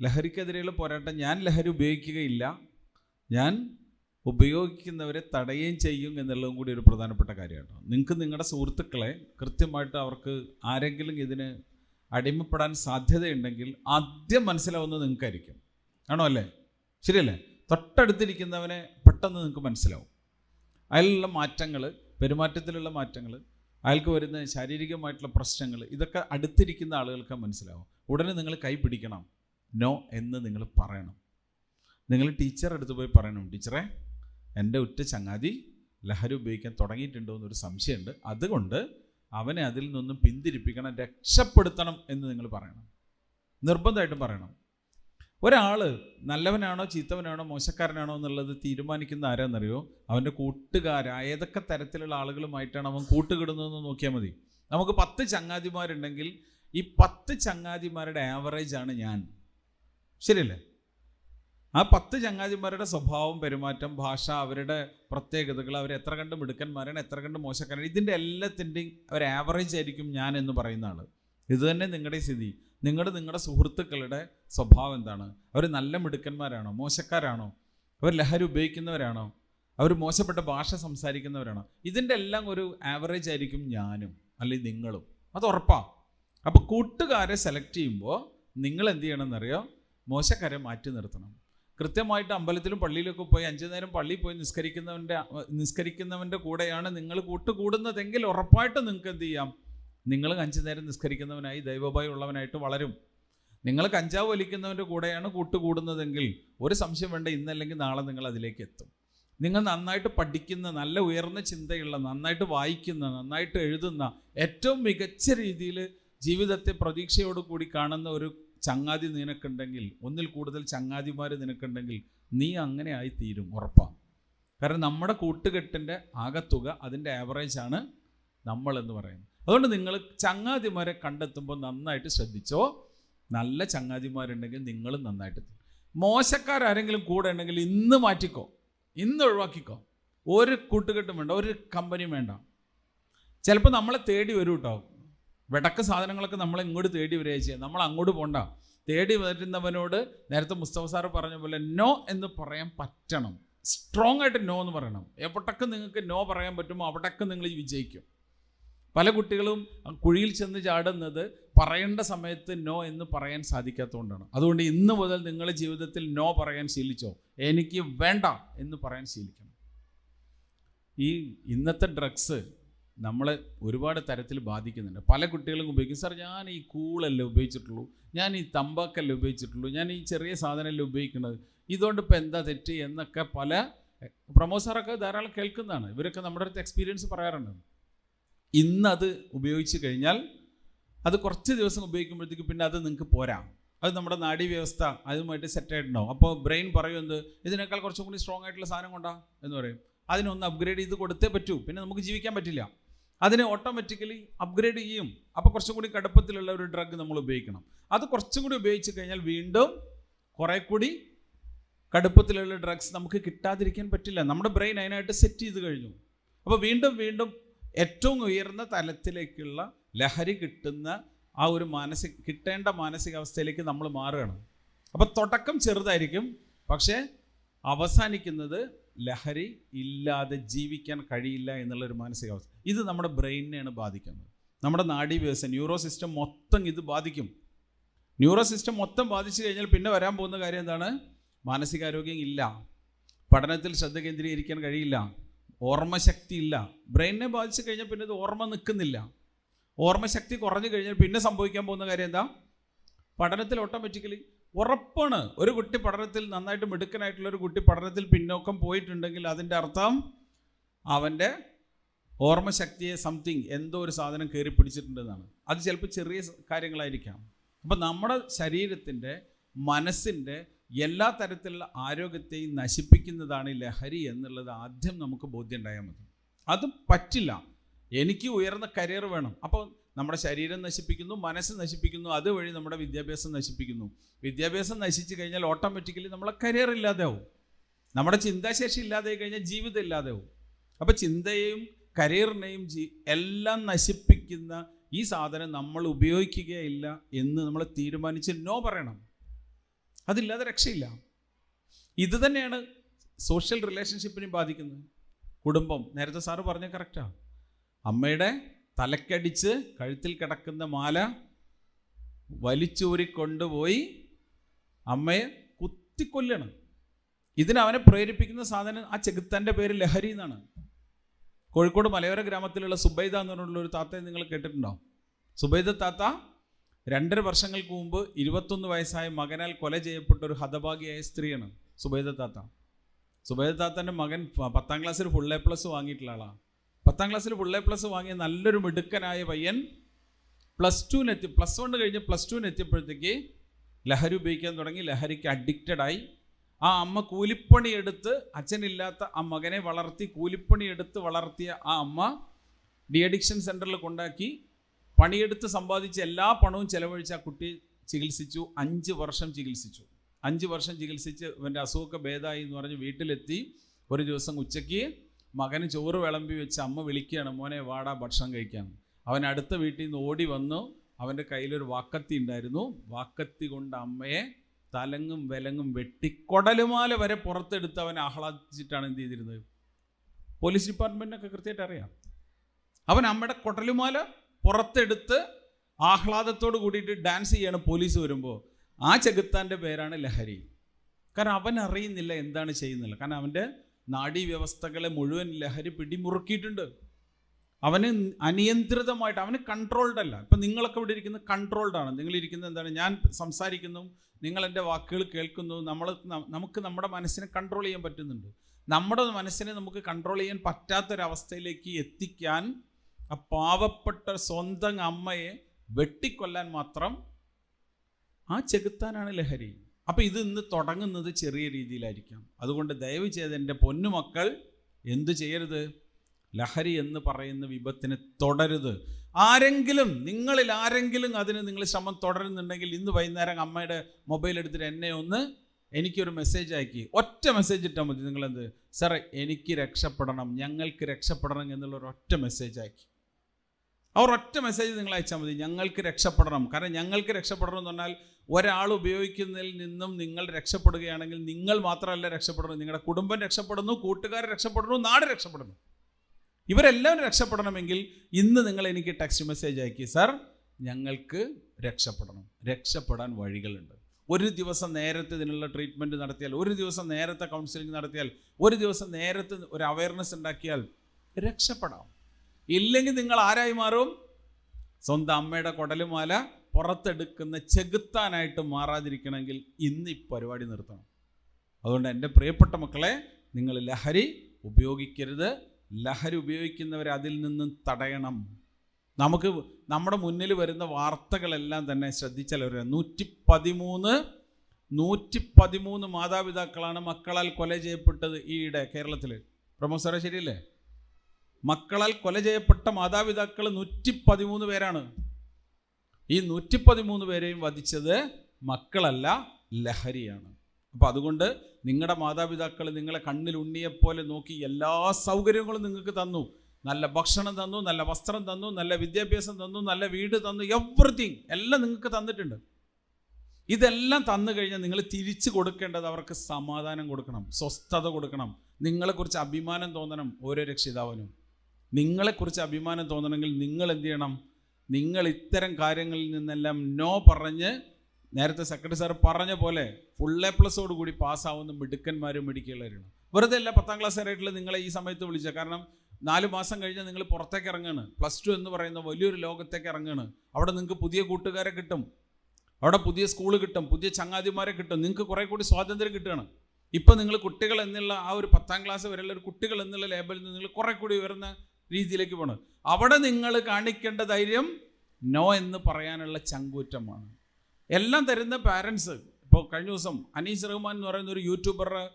ലഹരിക്കെതിരെയുള്ള പോരാട്ടം ഞാൻ ലഹരി ഉപയോഗിക്കുകയില്ല. ഞാൻ ഉപയോഗിക്കുന്നവരെ തടയുകയും ചെയ്യും എന്നുള്ളതും കൂടി ഒരു പ്രധാനപ്പെട്ട കാര്യമാണ് നിങ്ങൾക്ക് നിങ്ങളുടെ സുഹൃത്തുക്കളെ കൃത്യമായിട്ട് അവർക്ക് ആരെങ്കിലും ഇതിന് അടിമപ്പെടാൻ സാധ്യതയുണ്ടെങ്കിൽ ആദ്യം മനസ്സിലാവുന്നത് നിങ്ങൾക്കായിരിക്കും. ആണോ അല്ലേ? ശരിയല്ലേ? തൊട്ടടുത്തിരിക്കുന്നവനെ പെട്ടെന്ന് നിങ്ങൾക്ക് മനസ്സിലാവും. അയാളിലുള്ള മാറ്റങ്ങൾ പെരുമാറ്റത്തിലുള്ള മാറ്റങ്ങൾ അയാൾക്ക് വരുന്ന ശാരീരികമായിട്ടുള്ള പ്രശ്നങ്ങൾ ഇതൊക്കെ അടുത്തിരിക്കുന്ന ആളുകൾക്ക് മനസ്സിലാവും. ഉടനെ നിങ്ങൾ കൈ പിടിക്കണം. നോ എന്ന് നിങ്ങൾ പറയണം. നിങ്ങൾ ടീച്ചറെ അടുത്ത് പോയി പറയണം. ടീച്ചറെ എന്റെ ഉറ്റ ചങ്ങാതി ലഹരി ഉപയോഗിക്കാൻ തുടങ്ങിയിട്ടുണ്ടോ എന്നൊരു സംശയമുണ്ട്. അതുകൊണ്ട് അവനെ അതിൽ നിന്നും പിന്തിരിപ്പിക്കണം രക്ഷപ്പെടുത്തണം എന്ന് നിങ്ങൾ പറയണം. നിർബന്ധമായിട്ടും പറയണം. ഒരാൾ നല്ലവനാണോ ചീത്തവനാണോ മോശക്കാരനാണോ എന്നുള്ളത് തീരുമാനിക്കുന്ന ആരാന്നറിയോ? അവന്റെ കൂട്ടുകാര ഏതൊക്കെ തരത്തിലുള്ള ആളുകളുമായിട്ടാണ് അവൻ കൂട്ടുകിടുന്നതെന്ന് നോക്കിയാൽ മതി. നമുക്ക് പത്ത് ചങ്ങാതിമാരുണ്ടെങ്കിൽ ഈ പത്ത് ചങ്ങാതിമാരുടെ ആവറേജാണ് ഞാൻ. ശരിയല്ലേ? ആ പത്ത് ചങ്ങാതിമാരുടെ സ്വഭാവം പെരുമാറ്റം ഭാഷ അവരുടെ പ്രത്യേകതകൾ അവർ എത്ര കണ്ട് മിടുക്കന്മാരാണ് എത്ര കണ്ട് മോശക്കാരാണ് ഇതിന്റെ എല്ലാത്തിന്റെയും ഒരു ആവറേജ് ആയിരിക്കും ഞാൻ എന്ന് പറയുന്ന ആൾ ഇത് തന്നെ നിങ്ങളുടെ സ്ഥിതി. നിങ്ങളുടെ നിങ്ങളുടെ സുഹൃത്തുക്കളുടെ സ്വഭാവം എന്താണ്? അവർ നല്ല മിടുക്കന്മാരാണോ? മോശക്കാരാണോ? അവർ ലഹരി ഉപയോഗിക്കുന്നവരാണോ? അവർ മോശപ്പെട്ട ഭാഷ സംസാരിക്കുന്നവരാണോ? ഇതിന്റെ എല്ലാം ഒരു ആവറേജ് ആയിരിക്കും ഞാനും അല്ലെങ്കിൽ നിങ്ങളും. അത് ഉറപ്പാണ് അപ്പോൾ കൂട്ടുകാരെ സെലക്ട് ചെയ്യുമ്പോൾ നിങ്ങൾ എന്ത് ചെയ്യണമെന്നറിയോ? മോശക്കാരെ മാറ്റി നിർത്തണം. കൃത്യമായിട്ട് അമ്പലത്തിലും പള്ളിയിലൊക്കെ പോയി അഞ്ചു നേരം പള്ളിയിൽ പോയി നിസ്കരിക്കുന്നവന്റെ നിസ്കരിക്കുന്നവന്റെ കൂടെയാണ് നിങ്ങൾ കൂട്ടുകൂടുന്നതെങ്കിൽ ഉറപ്പായിട്ട് നിങ്ങൾക്ക് എന്ത് ചെയ്യാം? നിങ്ങൾ അഞ്ചു നേരം നിസ്കരിക്കുന്നവനായി ദൈവഭയം ഉള്ളവനായിട്ട് വളരും. നിങ്ങൾ കഞ്ചാവ് വലിക്കുന്നവന്റെ കൂടെയാണ് കൂട്ടുകൂടുന്നതെങ്കിൽ ഒരു സംശയം വേണ്ട ഇന്നല്ലെങ്കിൽ നാളെ നിങ്ങൾ അതിലേക്ക് എത്തും. നിങ്ങൾ നന്നായിട്ട് പഠിക്കുന്ന നല്ല ഉയർന്ന ചിന്തയുള്ള നന്നായിട്ട് വായിക്കുന്ന നന്നായിട്ട് എഴുതുന്ന ഏറ്റവും മികച്ച രീതിയിൽ ജീവിതത്തെ പ്രതീക്ഷയോട് കൂടി കാണുന്ന ഒരു ചങ്ങാതി നിനക്കുണ്ടെങ്കിൽ ഒന്നിൽ കൂടുതൽ ചങ്ങാതിമാർ നിനക്കുണ്ടെങ്കിൽ നീ അങ്ങനെ ആയി തീരും ഉറപ്പാണ്. കാരണം നമ്മുടെ കൂട്ടുകെട്ടിന്റെ ആകത്തുക അതിന്റെ ആവറേജ് ആണ് നമ്മൾ എന്ന് പറയുന്നത്. അതുകൊണ്ട് നിങ്ങൾ ചങ്ങാതിമാരെ കണ്ടെത്തുമ്പോൾ നന്നായിട്ട് ശ്രദ്ധിച്ചോ. നല്ല ചങ്ങാതിമാരുണ്ടെങ്കിൽ നിങ്ങളും നന്നായിട്ട് തീരും. മോശക്കാരാരെങ്കിലും കൂടെ ഉണ്ടെങ്കിൽ ഇന്ന് മാറ്റിക്കോ. ഇന്ന് ഒഴിവാക്കിക്കോ. ഒരു കൂട്ടുകെട്ടും വേണ്ട ഒരു കമ്പനിയും വേണ്ട. ചിലപ്പോൾ നമ്മളെ തേടി വരും കേട്ടോ വെടക്ക് സാധനങ്ങളൊക്കെ നമ്മളെ ഇങ്ങോട്ട് തേടി വരിക ചെയ്യുക. നമ്മൾ അങ്ങോട്ട് പോണ്ട. തേടി വരുന്നവനോട് നേരത്തെ മുസ്തഫ സാറ് പറഞ്ഞ പോലെ നോ എന്ന് പറയാൻ പറ്റണം. സ്ട്രോങ് ആയിട്ട് നോ എന്ന് പറയണം. എവിടൊക്കെ നിങ്ങൾക്ക് നോ പറയാൻ പറ്റുമോ അവിടൊക്കെ നിങ്ങൾ വിജയിക്കും. പല കുട്ടികളും കുഴിയിൽ ചെന്ന് ചാടുന്നത് പറയേണ്ട സമയത്ത് നോ എന്ന് പറയാൻ സാധിക്കാത്തതുകൊണ്ടാണ്. അതുകൊണ്ട് ഇന്ന് മുതൽ നിങ്ങളുടെ ജീവിതത്തിൽ നോ പറയാൻ ശീലിച്ചോ. എനിക്ക് വേണ്ട എന്ന് പറയാൻ ശീലിക്കണം. ഈ ഇന്നത്തെ ഡ്രഗ്സ് നമ്മളെ ഒരുപാട് തരത്തിൽ ബാധിക്കുന്നുണ്ട്. പല കുട്ടികളും ഉപയോഗിക്കും. സാർ ഞാൻ ഈ കൂളല്ലേ ഉപയോഗിച്ചിട്ടുള്ളൂ? ഞാൻ ഈ തമ്പാക്കല്ലേ ഉപയോഗിച്ചിട്ടുള്ളൂ? ഞാൻ ഈ ചെറിയ സാധനമല്ലേ ഉപയോഗിക്കുന്നത്? ഇതുകൊണ്ട് ഇപ്പം എന്താ തെറ്റ്? എന്നൊക്കെ പല പ്രൊമോസറൊക്കെ ധാരാളം കേൾക്കുന്നതാണ്. ഇവരൊക്കെ നമ്മുടെ അടുത്ത് എക്സ്പീരിയൻസ് പറയാറുണ്ട്. ഇന്നത് ഉപയോഗിച്ച് കഴിഞ്ഞാൽ അത് കുറച്ച് ദിവസം ഉപയോഗിക്കുമ്പോഴത്തേക്ക് പിന്നെ അത് നിങ്ങൾക്ക് പോരാ. അത് നമ്മുടെ നാഡീ വ്യവസ്ഥ അതുമായിട്ട് സെറ്റ് ആയിട്ടുണ്ടാവും അപ്പോൾ ബ്രെയിൻ പറയും എന്ത്? ഇതിനേക്കാൾ കുറച്ചും കൂടി സ്ട്രോങ് ആയിട്ടുള്ള സാധനം കൊണ്ടാ? എന്ന് പറയും. അതിനൊന്ന് അപ്ഗ്രേഡ് ചെയ്ത് കൊടുത്തേ പറ്റൂ. പിന്നെ നമുക്ക് ജീവിക്കാൻ പറ്റില്ല. അതിനെ ഓട്ടോമാറ്റിക്കലി അപ്ഗ്രേഡ് ചെയ്യും. അപ്പോൾ കുറച്ചും കൂടി കടുപ്പത്തിലുള്ള ഒരു ഡ്രഗ് നമ്മൾ ഉപയോഗിക്കണം. അത് കുറച്ചും കൂടി ഉപയോഗിച്ച് കഴിഞ്ഞാൽ വീണ്ടും കുറേ കൂടി കടുപ്പത്തിലുള്ള ഡ്രഗ്സ് നമുക്ക് കിട്ടാതിരിക്കാൻ പറ്റില്ല. നമ്മുടെ ബ്രെയിൻ അതിനായിട്ട് സെറ്റ് ചെയ്ത് കഴിഞ്ഞു. അപ്പോൾ വീണ്ടും വീണ്ടും ഏറ്റവും ഉയർന്ന തലത്തിലേക്കുള്ള ലഹരി കിട്ടുന്ന ആ ഒരു മാനസിക കിട്ടേണ്ട മാനസികാവസ്ഥയിലേക്ക് നമ്മൾ മാറുകയാണ്. അപ്പോൾ തുടക്കം ചെറുതായിരിക്കും. പക്ഷേ അവസാനിക്കുന്നത് ലഹരി ഇല്ലാതെ ജീവിക്കാൻ കഴിയില്ല എന്നുള്ളൊരു മാനസികാവസ്ഥ. ഇത് നമ്മുടെ ബ്രെയിനിനെയാണ് ബാധിക്കുന്നത്. നമ്മുടെ നാഡി വ്യവസ്ഥ ന്യൂറോ സിസ്റ്റം മൊത്തം ഇത് ബാധിക്കും. ന്യൂറോ സിസ്റ്റം മൊത്തം ബാധിച്ചു കഴിഞ്ഞാൽ പിന്നെ വരാൻ പോകുന്ന കാര്യം എന്താണ്? മാനസികാരോഗ്യം ഇല്ല. പഠനത്തിൽ ശ്രദ്ധ കേന്ദ്രീകരിക്കാൻ കഴിയില്ല. ഓർമ്മശക്തി ഇല്ല. ബ്രെയിനിനെ ബാധിച്ചു കഴിഞ്ഞാൽ പിന്നെ ഇത് ഓർമ്മ നിൽക്കുന്നില്ല. ഓർമ്മശക്തി കുറഞ്ഞു കഴിഞ്ഞാൽ പിന്നെ സംഭവിക്കാൻ പോകുന്ന കാര്യം എന്താ? പഠനത്തിൽ ഓട്ടോമാറ്റിക്കലി ഉറപ്പാണ്. ഒരു കുട്ടി പഠനത്തിൽ നന്നായിട്ട് മിടുക്കനായിട്ടുള്ള ഒരു കുട്ടി പഠനത്തിൽ പിന്നോക്കം പോയിട്ടുണ്ടെങ്കിൽ അതിന്റെ അർത്ഥം അവന്റെ ഓർമ്മശക്തിയെ സംതിങ് എന്തോ ഒരു സാധനം കയറി പിടിച്ചിട്ടുണ്ടെന്നാണ്. അത് ചിലപ്പോൾ ചെറിയ കാര്യങ്ങളായിരിക്കാം. അപ്പം നമ്മുടെ ശരീരത്തിന്റെ മനസ്സിന്റെ എല്ലാ തരത്തിലുള്ള ആരോഗ്യത്തെയും നശിപ്പിക്കുന്നതാണ് ഈ ലഹരി എന്നുള്ളത് ആദ്യം നമുക്ക് ബോധ്യം ഉണ്ടായാൽ മതി. അത് പറ്റില്ല. എനിക്ക് ഉയർന്ന കരിയർ വേണം. അപ്പോൾ നമ്മുടെ ശരീരം നശിപ്പിക്കുന്നു മനസ്സ് നശിപ്പിക്കുന്നു അതുവഴി നമ്മുടെ വിദ്യാഭ്യാസം നശിപ്പിക്കുന്നു. വിദ്യാഭ്യാസം നശിച്ചു കഴിഞ്ഞാൽ ഓട്ടോമാറ്റിക്കലി നമ്മളെ കരിയർ ഇല്ലാതെയാവും. നമ്മുടെ ചിന്താശേഷി ഇല്ലാതെ കഴിഞ്ഞാൽ ജീവിതം ഇല്ലാതെയാവും. അപ്പോൾ ചിന്തയെയും കരിയറിനെയും ജീ എല്ലാം നശിപ്പിക്കുന്ന ഈ സാധനം നമ്മൾ ഉപയോഗിക്കുകയില്ല എന്ന് നമ്മൾ തീരുമാനിച്ച് നോ പറയണം. അതില്ലാതെ രക്ഷയില്ല. ഇത് തന്നെയാണ് സോഷ്യൽ റിലേഷൻഷിപ്പിനെ ബാധിക്കുന്നത്. കുടുംബം നേരത്തെ സാറ് പറഞ്ഞ കറക്റ്റാണ് അമ്മയുടെ തലക്കടിച്ച് കഴുത്തിൽ കിടക്കുന്ന മാല വലിച്ചൂരി കൊണ്ടുപോയി അമ്മയെ കുത്തിക്കൊല്ലണം. ഇതിനവനെ പ്രേരിപ്പിക്കുന്ന സാധനം ആ ചെകുത്താന്റെ പേര് ലഹരി എന്നാണ്. കോഴിക്കോട് മലയോര ഗ്രാമത്തിലുള്ള സുബൈദ എന്ന് പറഞ്ഞുള്ള ഒരു താത്തയെ നിങ്ങൾ കേട്ടിട്ടുണ്ടോ? സുബൈദ താത്ത രണ്ടര വർഷങ്ങൾക്ക് മുമ്പ് ഇരുപത്തൊന്ന് വയസ്സായ മകനാൽ കൊല ചെയ്യപ്പെട്ട ഒരു ഹതഭാഗിയായ സ്ത്രീയാണ് സുബൈദ താത്ത. സുബൈദ താത്തന്റെ മകൻ പത്താം ക്ലാസ്സിൽ ഫുൾ എ പ്ലസ് വാങ്ങിയിട്ടുള്ള ആളാണ്. പത്താം ക്ലാസ്സിൽ ഫുൾ എ പ്ലസ് വാങ്ങിയ നല്ലൊരു മിടുക്കനായ പയ്യൻ പ്ലസ് ടുവിനെത്തി പ്ലസ് വൺ കഴിഞ്ഞ് പ്ലസ് ടുവിന് എത്തിയപ്പോഴത്തേക്ക് ലഹരി ഉപയോഗിക്കാൻ തുടങ്ങി ലഹരിക്ക് അഡിക്റ്റഡ് ആയി. ആ അമ്മ കൂലിപ്പണി എടുത്ത് അച്ഛനില്ലാത്ത ആ മകനെ വളർത്തി കൂലിപ്പണി എടുത്ത് വളർത്തിയ ആ അമ്മ ഡി അഡിക്ഷൻ സെന്ററിൽ കൊണ്ടാക്കി പണിയെടുത്ത് സമ്പാദിച്ച എല്ലാ പണവും ചെലവഴിച്ച് ആ കുട്ടി ചികിത്സിച്ചു അഞ്ച് വർഷം ചികിത്സിച്ചു. അഞ്ച് വർഷം ചികിത്സിച്ച് ഇവന്റെ അസുഖമൊക്കെ ഭേദമായി എന്ന് പറഞ്ഞ് വീട്ടിലെത്തി. ഒരു ദിവസം ഉച്ചയ്ക്ക് മകന് ചോറ് വിളമ്പി വെച്ച് അമ്മ വിളിക്കുകയാണ് മോനെ വാടാ ഭക്ഷണം കഴിക്കാൻ. അവൻ അടുത്ത വീട്ടിൽ നിന്ന് ഓടി വന്നു. അവന്റെ കയ്യിലൊരു വാക്കത്തി ഉണ്ടായിരുന്നു. വാക്കത്തി കൊണ്ട് അമ്മയെ തലങ്ങും വിലങ്ങും വെട്ടി കൊടലുമാല വരെ പുറത്തെടുത്ത് അവൻ ആഹ്ലാദിച്ചിട്ടാണ് എന്ത് ചെയ്തിരുന്നത്? പോലീസ് ഡിപ്പാർട്ട്മെന്റിനൊക്കെ കൃത്യമായിട്ട് അറിയാം. അവൻ അമ്മയുടെ കൊടലുമാല പുറത്തെടുത്ത് ആഹ്ലാദത്തോട് കൂടിയിട്ട് ഡാൻസ് ചെയ്യാണ് പോലീസ് വരുമ്പോൾ. ആ ചെകുത്താന്റെ പേരാണ് ലഹരി. കാരണം അവൻ അറിയുന്നില്ല എന്താണ് ചെയ്യുന്നില്ല കാരണം അവന്റെ നാഡീവ്യവസ്ഥകളെ മുഴുവൻ ലഹരി പിടിമുറുക്കിയിട്ടുണ്ട്. അവന് അനിയന്ത്രിതമായിട്ട് അവന് കൺട്രോൾഡ് അല്ല. ഇപ്പം നിങ്ങളൊക്കെ ഇവിടെ ഇരിക്കുന്നത് കൺട്രോൾഡ് ആണ്. നിങ്ങൾ ഇരിക്കുന്നത് എന്താണ്? ഞാൻ സംസാരിക്കുന്നു നിങ്ങൾ എന്റെ വാക്കുകൾ കേൾക്കുന്നു നമ്മൾ നമുക്ക് നമ്മുടെ മനസ്സിനെ കൺട്രോൾ ചെയ്യാൻ പറ്റുന്നുണ്ട്. നമ്മുടെ മനസ്സിനെ നമുക്ക് കൺട്രോൾ ചെയ്യാൻ പറ്റാത്തൊരവസ്ഥയിലേക്ക് എത്തിക്കാൻ ആ പാവപ്പെട്ട സ്വന്തം അമ്മയെ വെട്ടിക്കൊല്ലാൻ മാത്രം ആ ചെകുത്താനാണ് ലഹരി. അപ്പം ഇത് ഇന്ന് തുടങ്ങുന്നത് ചെറിയ രീതിയിലായിരിക്കാം. അതുകൊണ്ട് ദയവ് ചെയ്ത് എന്റെ പൊന്നുമക്കൾ എന്തു ചെയ്യരുത്? ലഹരി എന്ന് പറയുന്ന വിപത്തിനെ തുടരുത്. ആരെങ്കിലും നിങ്ങളിൽ ആരെങ്കിലും അതിന് നിങ്ങൾ ശ്രമം തുടരുന്നുണ്ടെങ്കിൽ ഇന്ന് വൈകുന്നേരം അമ്മയുടെ മൊബൈൽ എടുത്തിട്ട് എന്നെ ഒന്ന് എനിക്കൊരു മെസ്സേജ് അയക്കി. ഒറ്റ മെസ്സേജ് ഇട്ടാൽ മതി. നിങ്ങളെന്ത്? സാറേ എനിക്ക് രക്ഷപ്പെടണം. ഞങ്ങൾക്ക് രക്ഷപ്പെടണം എന്നുള്ള ഒരു ഒറ്റ മെസ്സേജ് അയക്കി. ആ ഒറ്റ മെസ്സേജ് നിങ്ങൾ അയച്ചാൽ മതി. ഞങ്ങൾക്ക് രക്ഷപ്പെടണം. കാരണം ഞങ്ങൾക്ക് രക്ഷപ്പെടണം എന്ന് പറഞ്ഞാൽ ഒരാൾ ഉപയോഗിക്കുന്നതിൽ നിന്നും നിങ്ങൾ രക്ഷപ്പെടുകയാണെങ്കിൽ നിങ്ങൾ മാത്രമല്ല രക്ഷപ്പെടുന്നത് നിങ്ങളുടെ കുടുംബം രക്ഷപ്പെടുന്നു കൂട്ടുകാർ രക്ഷപ്പെടുന്നു നാട് രക്ഷപ്പെടുന്നു. ഇവരെല്ലാവരും രക്ഷപ്പെടണമെങ്കിൽ ഇന്ന് നിങ്ങൾ എനിക്ക് ടെക്സ്റ്റ് മെസ്സേജ് അയക്കി. സാർ ഞങ്ങൾക്ക് രക്ഷപ്പെടണം. രക്ഷപ്പെടാൻ വഴികളുണ്ട്. ഒരു ദിവസം നേരത്തെ ഇതിനുള്ള ട്രീറ്റ്മെന്റ് നടത്തിയാൽ ഒരു ദിവസം നേരത്തെ കൗൺസിലിംഗ് നടത്തിയാൽ ഒരു ദിവസം നേരത്തെ ഒരു അവയർനെസ് ഉണ്ടാക്കിയാൽ രക്ഷപ്പെടാം. ഇല്ലെങ്കിൽ നിങ്ങൾ ആരായി മാറും? സ്വന്തം അമ്മയുടെ കുടലുമാല പുറത്തെടുക്കുന്ന ചെകുത്താനായിട്ട് മാറാതിരിക്കണമെങ്കിൽ ഇന്ന് ഈ പരിപാടി നിർത്തണം. അതുകൊണ്ട് എന്റെ പ്രിയപ്പെട്ട മക്കളെ നിങ്ങൾ ലഹരി ഉപയോഗിക്കരുത്. ലഹരി ഉപയോഗിക്കുന്നവരെ അതിൽ നിന്നും തടയണം. നമുക്ക് നമ്മുടെ മുന്നിൽ വരുന്ന വാർത്തകളെല്ലാം തന്നെ ശ്രദ്ധിച്ചാൽ ഒരു നൂറ്റി പതിമൂന്ന് നൂറ്റി പതിമൂന്ന് മാതാപിതാക്കളാണ് മക്കളാൽ കൊല ചെയ്യപ്പെട്ടത് ഈയിടെ കേരളത്തിൽ. പ്രൊഫസറെ ശരിയല്ലേ? മക്കളാൽ കൊല ചെയ്യപ്പെട്ട മാതാപിതാക്കൾ നൂറ്റി പതിമൂന്ന് പേരാണ്. ഈ നൂറ്റി പതിമൂന്ന് പേരെയും വധിച്ചത് മക്കളല്ല ലഹരിയാണ്. അപ്പോൾ അതുകൊണ്ട് നിങ്ങളുടെ മാതാപിതാക്കൾ നിങ്ങളെ കണ്ണിൽ ഉണ്ണിയെപ്പോലെ നോക്കി എല്ലാ സൗകര്യങ്ങളും നിങ്ങൾക്ക് തന്നു. നല്ല ഭക്ഷണം തന്നു നല്ല വസ്ത്രം തന്നു നല്ല വിദ്യാഭ്യാസം തന്നു നല്ല വീട് തന്നു എവറിത്തിങ് എല്ലാം നിങ്ങൾക്ക് തന്നിട്ടുണ്ട്. ഇതെല്ലാം തന്നു കഴിഞ്ഞാൽ നിങ്ങൾ തിരിച്ചു കൊടുക്കേണ്ടത് അവർക്ക് സമാധാനം കൊടുക്കണം സ്വസ്ഥത കൊടുക്കണം. നിങ്ങളെക്കുറിച്ച് അഭിമാനം തോന്നണം ഓരോ രക്ഷിതാവിനും. നിങ്ങളെക്കുറിച്ച് അഭിമാനം തോന്നണമെങ്കിൽ നിങ്ങൾ എന്ത് ചെയ്യണം നിങ്ങൾ ഇത്തരം കാര്യങ്ങളിൽ നിന്നെല്ലാം നോ പറഞ്ഞ് നേരത്തെ സെക്രട്ടറി സാർ പറഞ്ഞ പോലെ ഫുൾ എ പ്ലസോട് കൂടി പാസ്സാവുന്ന മിടുക്കന്മാരും മിടുക്കിയുള്ളവരാണ്. വെറുതെ അല്ല പത്താം ക്ലാസ് ആയിട്ടുള്ള നിങ്ങളെ ഈ സമയത്ത് വിളിച്ച കാരണം നാല് മാസം കഴിഞ്ഞാൽ നിങ്ങൾ പുറത്തേക്ക് ഇറങ്ങുകയാണ് പ്ലസ് ടു എന്ന് പറയുന്ന വലിയൊരു ലോകത്തേക്ക് ഇറങ്ങുകയാണ് അവിടെ നിങ്ങൾക്ക് പുതിയ കൂട്ടുകാരെ കിട്ടും. അവിടെ പുതിയ സ്കൂൾ കിട്ടും. പുതിയ ചങ്ങാതിമാരെ കിട്ടും. നിങ്ങൾക്ക് കുറേ കൂടി സ്വാതന്ത്ര്യം കിട്ടുകയാണ്. ഇപ്പം നിങ്ങൾ കുട്ടികൾ എന്നുള്ള ആ ഒരു പത്താം ക്ലാസ് വരെയുള്ള ഒരു കുട്ടികൾ എന്നുള്ള ലേബലിൽ നിന്ന് നിങ്ങൾ കുറേ കൂടി ഉയർന്ന രീതിയിലേക്ക് പോകണം അവിടെ നിങ്ങൾ കാണിക്കേണ്ട ധൈര്യം നോ എന്ന് പറയാനുള്ള ചങ്കൂറ്റമാണ്. എല്ലാം തരുന്ന പാരൻസ് ഇപ്പോൾ കഴിഞ്ഞ ദിവസം അനീസ് റഹ്മാൻ എന്ന് പറയുന്ന ഒരു യൂട്യൂബറുടെ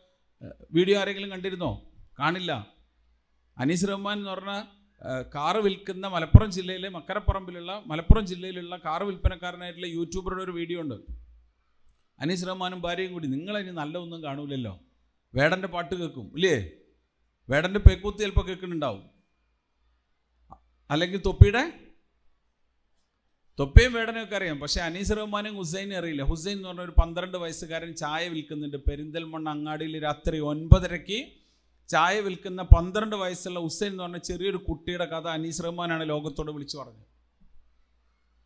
വീഡിയോ ആരെങ്കിലും കണ്ടിരുന്നോ? കാണില്ല. അനീസ് റഹ്മാൻ എന്ന് പറഞ്ഞ കാറ് വിൽക്കുന്ന മലപ്പുറം ജില്ലയിലെ മക്കരപ്പറമ്പിലുള്ള മലപ്പുറം ജില്ലയിലുള്ള കാറ് വിൽപ്പനക്കാരനായിട്ടുള്ള യൂട്യൂബറുടെ ഒരു വീഡിയോ ഉണ്ട്. അനീസ് റഹ്മാനും ഭാര്യയും കൂടി നിങ്ങളതിന് നല്ല ഒന്നും കാണൂലല്ലോ. വേടന്റെ പാട്ട് കേൾക്കും. ഇല്ലേ? വേടന്റെ പേക്കൂത്ത് ചിലപ്പോൾ കേൾക്കുന്നുണ്ടാവും. അല്ലെങ്കിൽ തൊപ്പിയുടെ? തൊപ്പയും വേടനൊക്കെ അറിയാം. പക്ഷെ അനീസ് റഹ്മാനും ഹുസൈനും അറിയില്ല. ഹുസൈൻ എന്ന് പറഞ്ഞ ഒരു പന്ത്രണ്ട് വയസ്സുകാരൻ ചായ വിൽക്കുന്നുണ്ട്. പെരിന്തൽമണ്ണ അങ്ങാടിയിൽ രാത്രി ഒൻപതരയ്ക്ക് ചായ വിൽക്കുന്ന പന്ത്രണ്ട് വയസ്സുള്ള ഹുസൈൻ എന്ന് പറഞ്ഞ ചെറിയൊരു കുട്ടിയുടെ കഥ അനീസ് റഹ്മാനാണ് ലോകത്തോട് വിളിച്ചു പറഞ്ഞത്.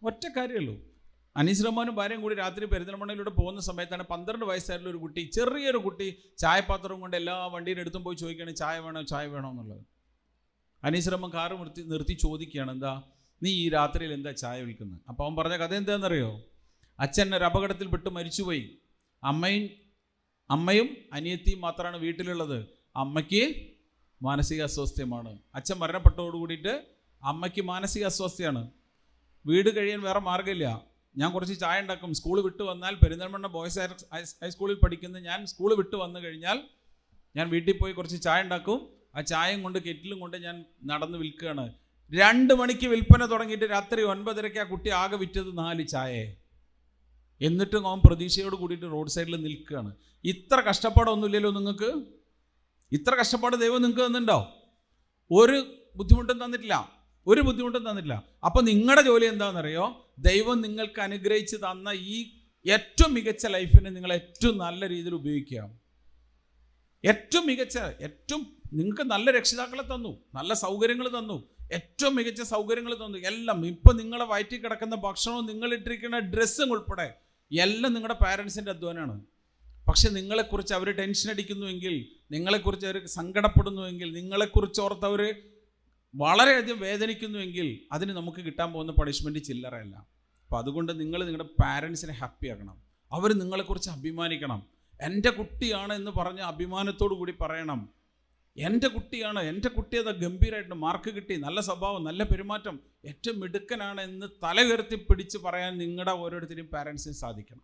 ഒറ്റ കാര്യമുള്ളൂ. അനീസ് റഹ്മാനും ഭാര്യയും കൂടി രാത്രി പെരിന്തൽമണ്ണയിലൂടെ പോകുന്ന സമയത്താണ് പന്ത്രണ്ട് വയസ്സായിട്ടുള്ള ഒരു കുട്ടി ചെറിയൊരു കുട്ടി ചായപാത്രം കൊണ്ട് എല്ലാ വണ്ടിയുടെ അടുത്തും പോയി ചോദിക്കുകയാണ് ചായ വേണോ? ചായ വേണോ? എന്നുള്ളത്. അനീസ് കാറ് നിർത്തി നിർത്തി ചോദിക്കുകയാണ് എന്താ? നീ ഈ രാത്രിയിൽ എന്താ ചായ വിൽക്കുന്നത് അപ്പോൾ അവൻ പറഞ്ഞ കഥ എന്താണെന്നറിയോ അച്ഛൻ ഒരു അപകടത്തിൽ അപകടത്തിൽപ്പെട്ട് മരിച്ചുപോയി. അമ്മയും അമ്മയും അനിയത്തിയും മാത്രമാണ് വീട്ടിലുള്ളത്. അമ്മയ്ക്ക് മാനസിക അസ്വാസ്ഥ്യമാണ് അച്ഛൻ മരണപ്പെട്ടതോട് കൂടിയിട്ട് അമ്മയ്ക്ക് മാനസിക അസ്വസ്ഥയാണ് വീട് കഴിയാൻ വേറെ മാർഗമില്ല. ഞാൻ കുറച്ച് ചായ ഉണ്ടാക്കും. സ്കൂൾ വിട്ട് വന്നാൽ പെരിന്തൽമണ്ണ ബോയ്സ് ഹൈസ്കൂളിൽ പഠിക്കുന്ന ഞാൻ സ്കൂൾ വിട്ട് വന്നു കഴിഞ്ഞാൽ ഞാൻ വീട്ടിൽ പോയി കുറച്ച് ചായ ഉണ്ടാക്കും. ആ ചായയും കൊണ്ട് കെറ്റിലും കൊണ്ട് ഞാൻ നടന്ന് വിൽക്കുകയാണ്. രണ്ട് മണിക്ക് വിൽപ്പന തുടങ്ങിയിട്ട് രാത്രി ഒൻപതരയ്ക്ക് ആ കുട്ടി ആകെ വിറ്റത് നാല് ചായയെ എന്നിട്ടും അവൻ പ്രതീക്ഷയോട് കൂടിയിട്ട് റോഡ് സൈഡിൽ നിൽക്കുകയാണ്. ഇത്ര കഷ്ടപ്പാടൊന്നുമില്ലല്ലോ നിങ്ങൾക്ക്? ഇത്ര കഷ്ടപ്പാട് ദൈവം നിങ്ങൾക്ക് തന്നിട്ടുണ്ടോ? ഒരു ബുദ്ധിമുട്ടും തന്നിട്ടില്ല. ഒരു ബുദ്ധിമുട്ടും തന്നിട്ടില്ല. അപ്പം നിങ്ങളുടെ ജോലി എന്താണെന്നറിയോ? ദൈവം നിങ്ങൾക്ക് അനുഗ്രഹിച്ച് തന്ന ഈ ഏറ്റവും മികച്ച ലൈഫിനെ നിങ്ങൾ ഏറ്റവും നല്ല രീതിയിൽ ഉപയോഗിക്കുക. ഏറ്റവും മികച്ച ഏറ്റവും നിങ്ങൾക്ക് നല്ല രക്ഷിതാക്കളെ തന്നു നല്ല സൗകര്യങ്ങൾ തന്നു ഏറ്റവും മികച്ച സൗകര്യങ്ങൾ തന്നു എല്ലാം. ഇപ്പം നിങ്ങളെ വയറ്റിൽ കിടക്കുന്ന ഭക്ഷണവും നിങ്ങൾ ഇട്ടിരിക്കുന്ന ഡ്രസ്സും ഉൾപ്പെടെ എല്ലാം നിങ്ങളുടെ പാരൻസിന്റെ അധ്വാനമാണ് പക്ഷെ നിങ്ങളെക്കുറിച്ച് അവർ ടെൻഷൻ അടിക്കുന്നുവെങ്കിൽ നിങ്ങളെക്കുറിച്ച് അവർ സങ്കടപ്പെടുന്നുവെങ്കിൽ നിങ്ങളെക്കുറിച്ച് ഓർത്ത് അവർ വളരെയധികം വേദനിക്കുന്നുവെങ്കിൽ അതിന് നമുക്ക് കിട്ടാൻ പോകുന്ന പണിഷ്മെന്റ് ചില്ലറയല്ല. അപ്പോൾ അതുകൊണ്ട് നിങ്ങൾ നിങ്ങളുടെ പാരൻസിനെ ഹാപ്പിയാക്കണം അവർ നിങ്ങളെക്കുറിച്ച് അഭിമാനിക്കണം. എന്റെ കുട്ടിയാണ് എന്ന് പറഞ്ഞ് അഭിമാനത്തോടു കൂടി പറയണം. എന്റെ കുട്ടിയാണ് എന്റെ കുട്ടി അത് ഗംഭീരമായിട്ട് മാർക്ക് കിട്ടി. നല്ല സ്വഭാവം നല്ല പെരുമാറ്റം. ഏറ്റവും മിടുക്കനാണ് എന്ന് തല ഉയർത്തി പിടിച്ച് പറയാൻ നിങ്ങളുടെ ഓരോരുത്തരെയും പാരൻസിന് സാധിക്കണം.